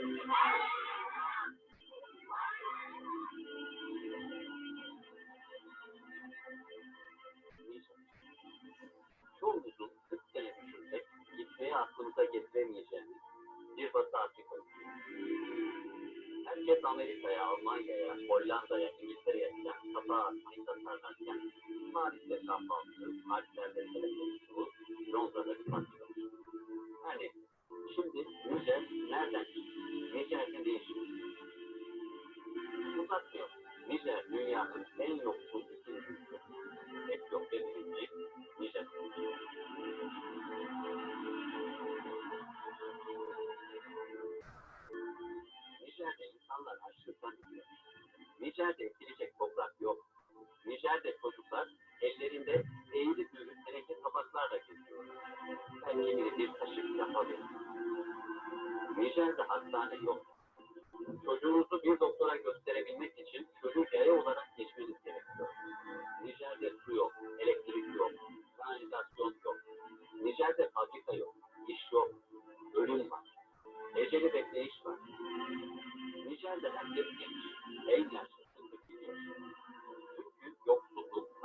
Yolumuzu sık telaşında gitmeye aklımıza getiremeyeceğimiz bir batı Afrika. Herkes Amerika'ya, Almanya'ya, Hollanda'ya, İngiltere'ye giden kafa atmayı tasarlarken Paris'te kahvaltı, Alpler'de telefonçuluğu, Londra'da kumatçılığı. Yani şimdi müze nereden dünyanın en yoksul ikinci ülkesi. Hep yok dediğince Nijer. Nijer'de insanlar açlıktan ölüyor. Nijer'de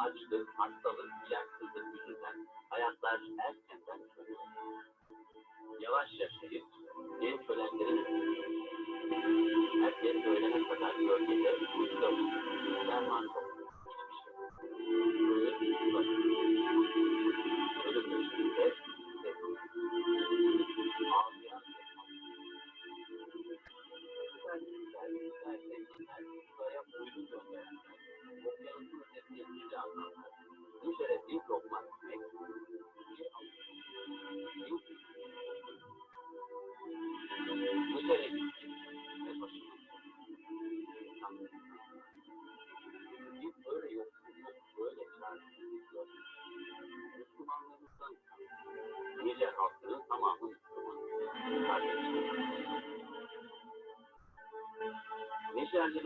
açlık, hastalık, ilaçsızlık yüzünden hayatlar erkenden sönüyor. Yavaş yaşayıp genç ölenlerin herkes ölene kadar bölgede uyuyor. Derman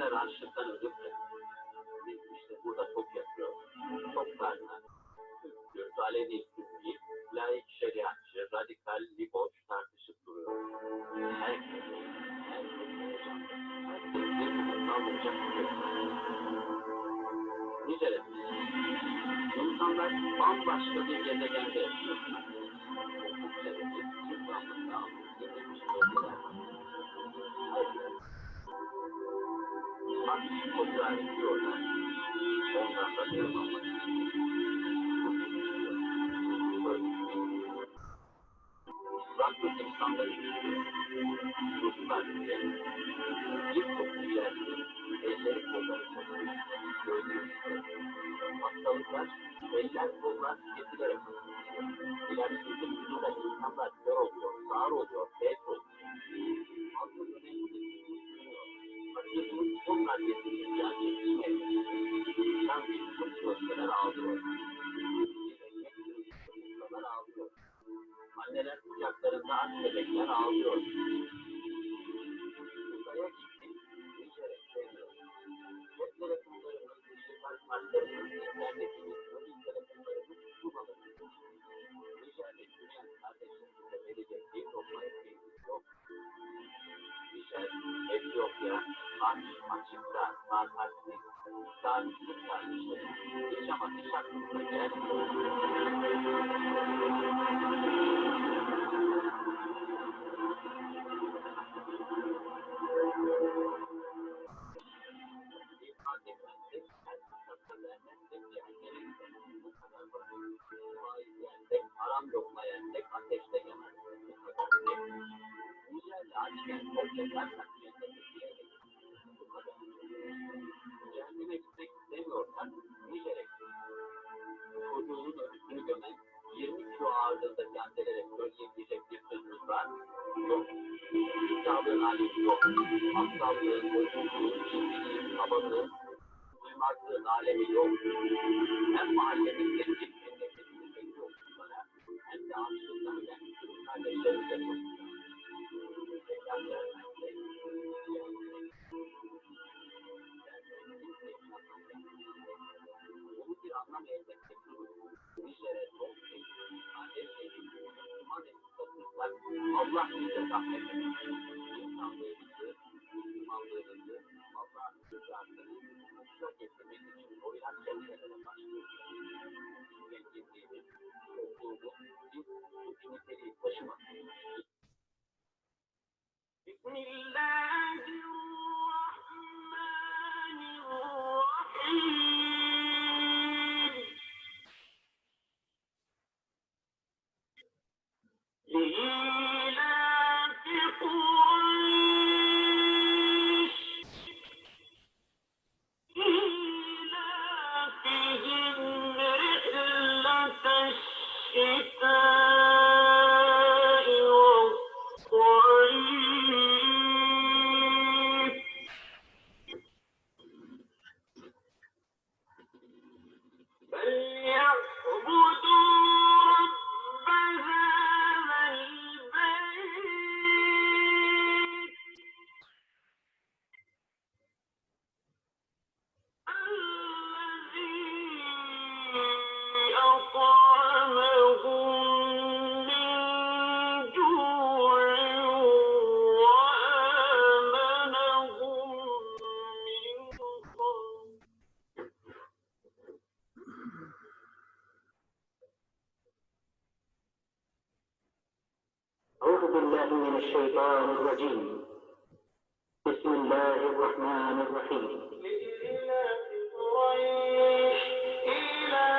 Bunlar açlıktan ölüp de biz işte burada çok yapıyoruz. Çok tarzına. Türkçü, Alevi, Türkçü, laik şeriatçı, radikal, liboç tartışıp duruyoruz. Herkes, herkes olacak. Herkes birbirinden olacak. Nitelim, insanlar bambaşka bir gezegende yaşıyor. Hukuk sebebi, insanlıkta, yedirmiş, Hafif toprağa gidiyorlar. Ondan da bir olmak Farklı insanları Ruslar bile bir koku içerisinde elleri kolları çözülür. Gözleri Hastalıklar eller kollar kesilerek İlerisi yüzünde insanlar kör oluyor, sağır oluyor, felç oluyor. Anneler kucaklarında aç bebekler ağlıyor. Kabalığın, duymazlığın alemi yok. Hem mahallemizde bir memleketimizdeki yoksullara hem de açlıktan Türk kardeşlerimize vermezse, bunu bir anlam elde Nijer'e çok sevdiğim, kardeş sevdiğim, Müslüman etkiler, Allah bize rahmet eylesin. İnsanlığımızı, limanlarını, mallar, rüzgarlarını ucuza getirmek için oraya kendilerine başlıyoruz. Zenginliğimiz, olduğumuz bir bu niteliği taşımak. Bismillah. الشيطان الرجيم بسم الله الرحمن الرحيم. لإيلاف قريش إيلافهم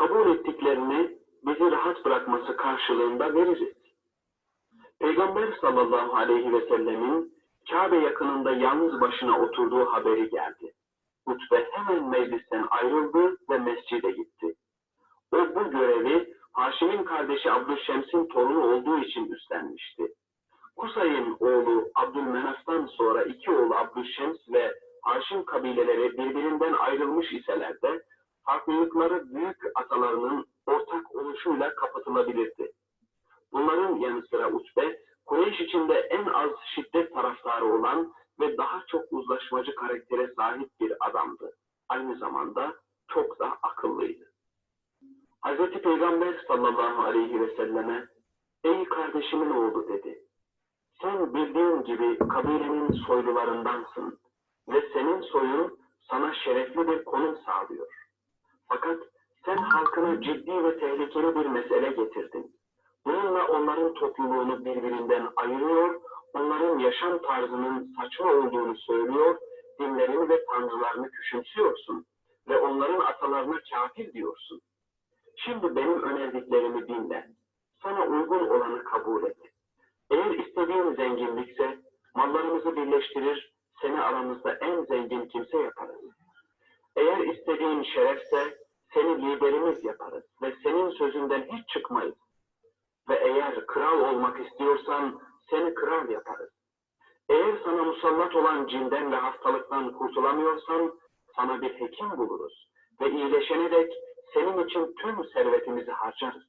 kabul ettiklerini bizi rahat bırakması karşılığında veririz. Peygamber sallallahu aleyhi ve sellemin Kabe yakınında yalnız başına oturduğu haberi geldi. Utbe hemen meclisten ayrıldı ve mescide gitti. O bu görevi Haşim'in kardeşi Abdülşems'in torunu olduğu için üstlenmişti. Kusay'ın oğlu Abdülmenaf'tan sonra iki oğlu Abdülşems ve Haşim kabileleri birbirinden ayrılmış iseler de farklılıkları büyük atalarının ortak oluşuyla kapatılabilirdi. Bunların yanı sıra Utbe, Kureyş içinde en az şiddet taraftarı olan ve daha çok uzlaşmacı karaktere sahip bir adamdı. Aynı zamanda çok da akıllıydı. Hz. Peygamber sallallahu aleyhi ve selleme, Ey kardeşimin oğlu dedi. Sen bildiğin gibi kabilenin soylularındansın ve senin soyun sana şerefli bir konum sağlıyor. Fakat sen halkına ciddi ve tehlikeli bir mesele getirdin. Bununla onların topluluğunu birbirinden ayırıyor, onların yaşam tarzının saçma olduğunu söylüyor, dinlerini ve tanrılarını küçümsüyorsun ve onların atalarına kafir diyorsun. Şimdi benim önerdiklerimi dinle. Sana uygun olanı kabul et. Eğer istediğin zenginlikse mallarımızı birleştirir, seni aramızda en zengin kimse yaparız. Eğer istediğin şerefse seni liderimiz yaparız ve senin sözünden hiç çıkmayız. Ve eğer kral olmak istiyorsan seni kral yaparız. Eğer sana musallat olan cinden ve hastalıktan kurtulamıyorsan sana bir hekim buluruz ve iyileşene dek senin için tüm servetimizi harcarız.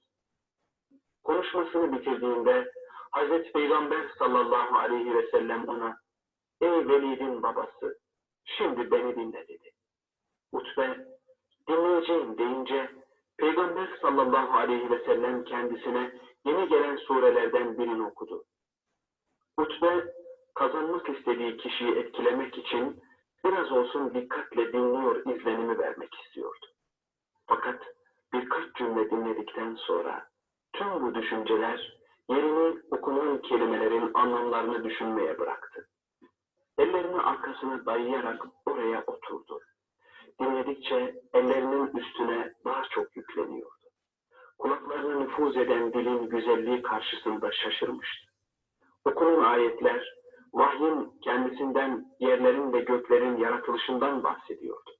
Konuşmasını bitirdiğinde Hazreti Peygamber sallallahu aleyhi ve sellem ona Ey Velid'in babası şimdi beni dinle dedi. Utbe dinleyeceğim deyince Peygamber sallallahu aleyhi ve sellem kendisine yeni gelen surelerden birini okudu. Utbe kazanmak istediği kişiyi etkilemek için biraz olsun dikkatle dinliyor izlenimi vermek istiyordu. Fakat birkaç cümle dinledikten sonra tüm bu düşünceler yerini okunan kelimelerin anlamlarını düşünmeye bıraktı. Ellerini arkasına dayayarak oraya oturdu. Dinledikçe ellerinin üstüne daha çok yükleniyordu. Kulaklarına nüfuz eden dilin güzelliği karşısında şaşırmıştı. Okunan ayetler, vahyin kendisinden yerlerin ve göklerin yaratılışından bahsediyordu.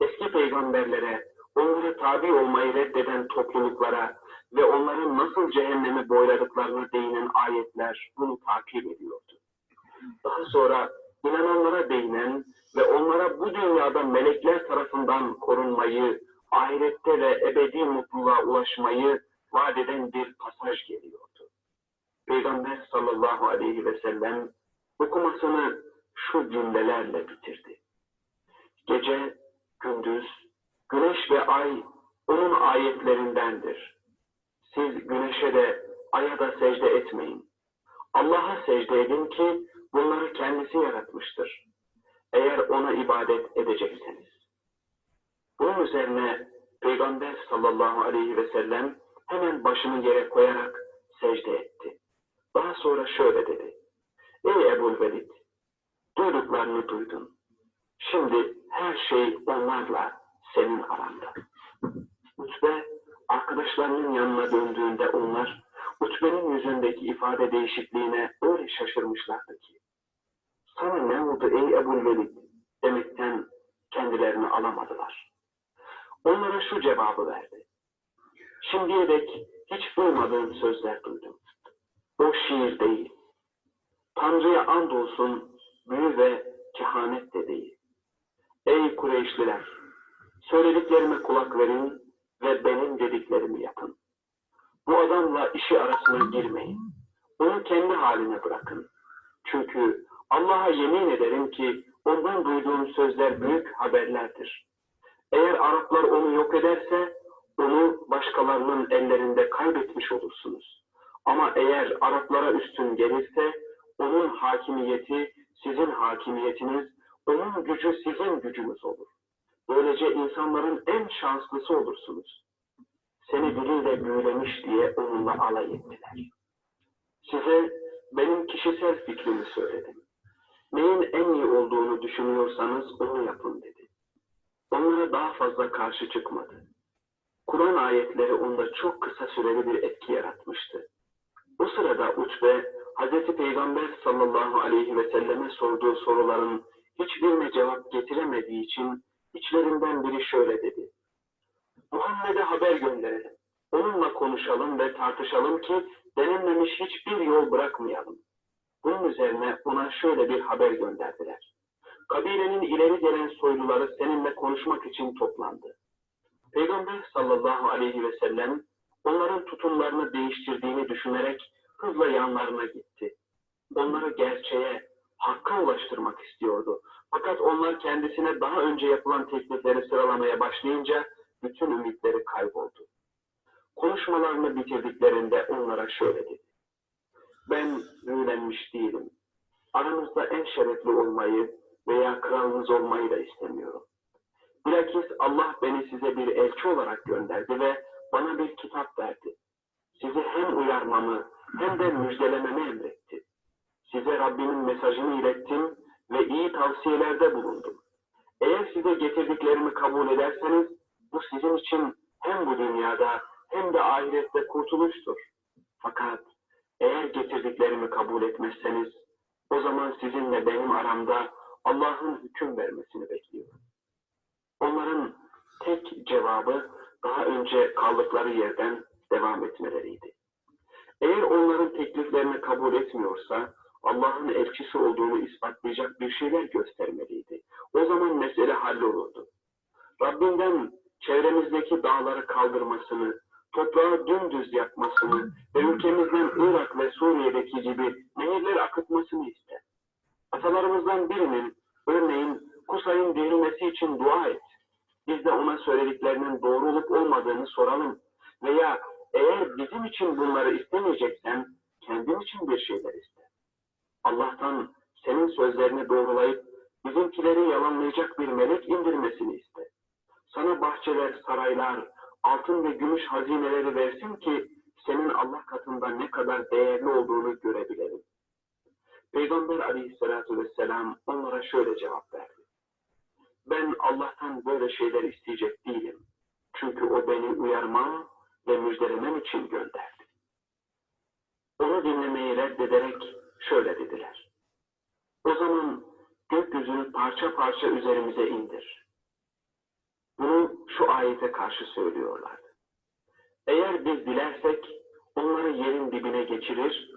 Eski peygamberlere, onlara tabi olmayı reddeden topluluklara ve onların nasıl cehennemi boyladıklarına değinen ayetler bunu takip ediyordu. Daha sonra inananlara değinen ve onlara bu dünyada melekler tarafından korunmayı, ahirette ve ebedi mutluluğa ulaşmayı vaat eden bir pasaj geliyordu. Peygamber sallallahu aleyhi ve sellem okumasını şu cümlelerle bitirdi. Gece, gündüz, güneş ve ay onun ayetlerindendir. Siz güneşe de aya da secde etmeyin. Allah'a secde edin ki bunları kendisi yaratmıştır. Eğer ona ibadet edecekseniz. Bunun üzerine Peygamber sallallahu aleyhi ve sellem hemen başını yere koyarak secde etti. Daha sonra şöyle dedi. Ey Ebul Velid, duyduklarını duydun. Şimdi her şey onlarla senin aranda. Utbe arkadaşlarının yanına döndüğünde onlar Utbe'nin yüzündeki ifade değişikliğine öyle şaşırmışlardı ki. Sana ne oldu ey Ebul Velid demekten kendilerini alamadılar. Onlara şu cevabı verdi. Şimdiye dek hiç duymadığım sözler duydum. O şiir değil. Tanrı'ya andolsun büyü ve kehanet de değil. Ey Kureyşliler! Söylediklerime kulak verin ve benim dediklerimi yapın. Bu adamla işi arasına girmeyin. Onu kendi haline bırakın. Çünkü Allah'a yemin ederim ki ondan duyduğum sözler büyük haberlerdir. Eğer Araplar onu yok ederse onu başkalarının ellerinde kaybetmiş olursunuz. Ama eğer Araplara üstün gelirse onun hakimiyeti sizin hakimiyetiniz, onun gücü sizin gücünüz olur. Böylece insanların en şanslısı olursunuz. Seni diliyle büyülemiş diye onunla alay ettiler. Size benim kişisel fikrimi söyledim. Neyin en iyi olduğunu düşünüyorsanız onu yapın dedi. Onlara daha fazla karşı çıkmadı. Kur'an ayetleri onda çok kısa süreli bir etki yaratmıştı. O sırada Utbe, Hz. Peygamber sallallahu aleyhi ve selleme sorduğu soruların hiçbirine cevap getiremediği için içlerinden biri şöyle dedi. Muhammed'e haber gönderelim. Onunla konuşalım ve tartışalım ki denenmemiş hiçbir yol bırakmayalım. Bunun üzerine ona şöyle bir haber gönderdiler. Kabilenin ileri gelen soyluları seninle konuşmak için toplandı. Peygamber sallallahu aleyhi ve sellem onların tutumlarını değiştirdiğini düşünerek hızla yanlarına gitti. Onları gerçeğe, hakka ulaştırmak istiyordu. Fakat onlar kendisine daha önce yapılan teklifleri sıralamaya başlayınca bütün ümitleri kayboldu. Konuşmalarını bitirdiklerinde onlara şöyle dedi. Ben büyülenmiş değilim. Aranızda en şerefli olmayı veya kralınız olmayı da istemiyorum. Bilakis Allah beni size bir elçi olarak gönderdi ve bana bir kitap verdi. Sizi hem uyarmamı hem de müjdelememi emretti. Size Rabbimin mesajını ilettim ve iyi tavsiyelerde bulundum. Eğer size getirdiklerimi kabul ederseniz bu sizin için hem bu dünyada hem de ahirette kurtuluştur. Fakat eğer getirdiklerimi kabul etmezseniz o zaman sizinle benim aramda Allah'ın hüküm vermesini bekliyorum. Onların tek cevabı daha önce kaldıkları yerden devam etmeleriydi. Eğer onların tekliflerini kabul etmiyorsa Allah'ın elçisi olduğunu ispatlayacak bir şeyler göstermeliydi. O zaman mesele hallolurdu. Rabbinden çevremizdeki dağları kaldırmasını, toprağı dümdüz yapmasını ve ülkemizden Irak ve Suriye'deki gibi nehirler akıtmasını ister. Atalarımızdan birinin örneğin Kusay'ın devrilmesi için dua et. Biz de ona söylediklerinin doğru olup olmadığını soralım. Veya eğer bizim için bunları istemeyeceksen kendin için bir şeyler iste. Allah'tan senin sözlerini doğrulayıp bizimkileri yalanlayacak bir melek indirmesini iste. Sana bahçeler, saraylar, altın ve gümüş hazineleri versin ki senin Allah katında ne kadar değerli olduğunu görebilelim. Peygamber aleyhissalatü vesselam onlara şöyle cevap verdi. Ben Allah'tan böyle şeyler isteyecek değilim. Çünkü o beni uyarmam ve müjdelemem için gönderdi. Onu dinlemeyi reddederek şöyle dediler. O zaman gökyüzünü parça parça üzerimize indir. Bunu şu ayete karşı söylüyorlardı. Eğer biz dilersek onları yerin dibine geçirir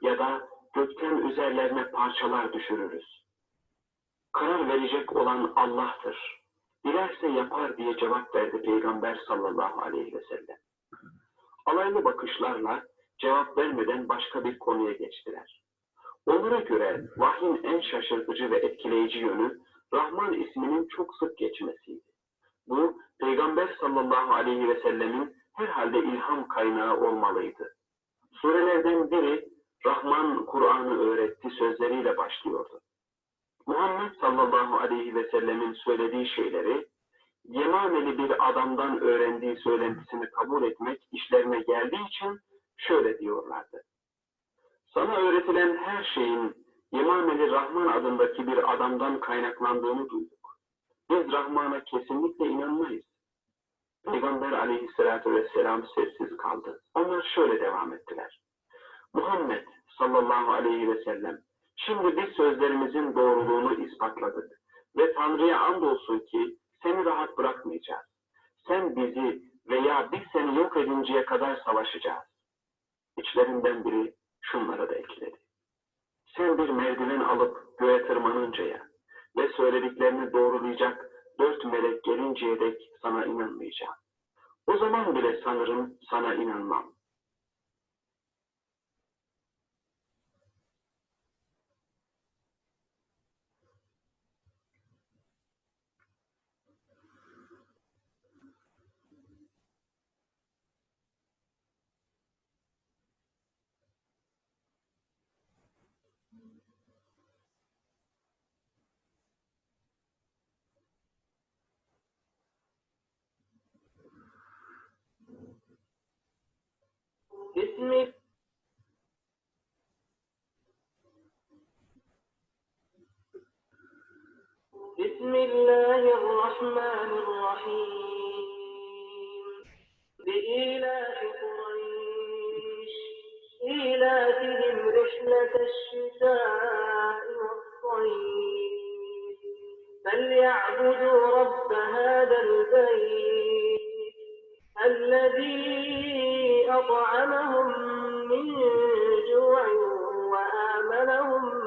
ya da gökten üzerlerine parçalar düşürürüz. Karar verecek olan Allah'tır. Dilerse yapar diye cevap verdi Peygamber sallallahu aleyhi ve sellem. Alaylı bakışlarla cevap vermeden başka bir konuya geçtiler. Onlara göre vahyin en şaşırtıcı ve etkileyici yönü Rahman isminin çok sık geçmesiydi. Bu Peygamber sallallahu aleyhi ve sellemin herhalde ilham kaynağı olmalıydı. Surelerden biri Rahman Kur'an'ı öğretti sözleriyle başlıyordu. Muhammed sallallahu aleyhi ve sellemin söylediği şeyleri Yemameli bir adamdan öğrendiği söylentisini kabul etmek işlerine geldiği için şöyle diyorlardı. Sana öğretilen her şeyin Yemameli Rahman adındaki bir adamdan kaynaklandığını duyduk. Biz Rahman'a kesinlikle inanmayız. Peygamber aleyhissalatü vesselam sessiz kaldı. Onlar şöyle devam ettiler. Muhammed sallallahu aleyhi ve sellem şimdi biz sözlerimizin doğruluğunu ispatladık ve Tanrı'ya andolsun ki seni rahat bırakmayacağız. Sen bizi veya biz seni yok edinceye kadar savaşacağız. İçlerinden biri şunları da ekledi. Sen bir merdiven alıp göğe tırmanıncaya ve söylediklerini doğrulayacak dört melek gelinceye dek sana inanmayacağım. O zaman bile sanırım sana inanmam. بسم الله الرحمن الرحيم. بإيلاف قريش إيلافهم رحلة الشتاء والصيف. فليعبدوا رب هذا البيت الذي أطعمهم من جوع وآمنهم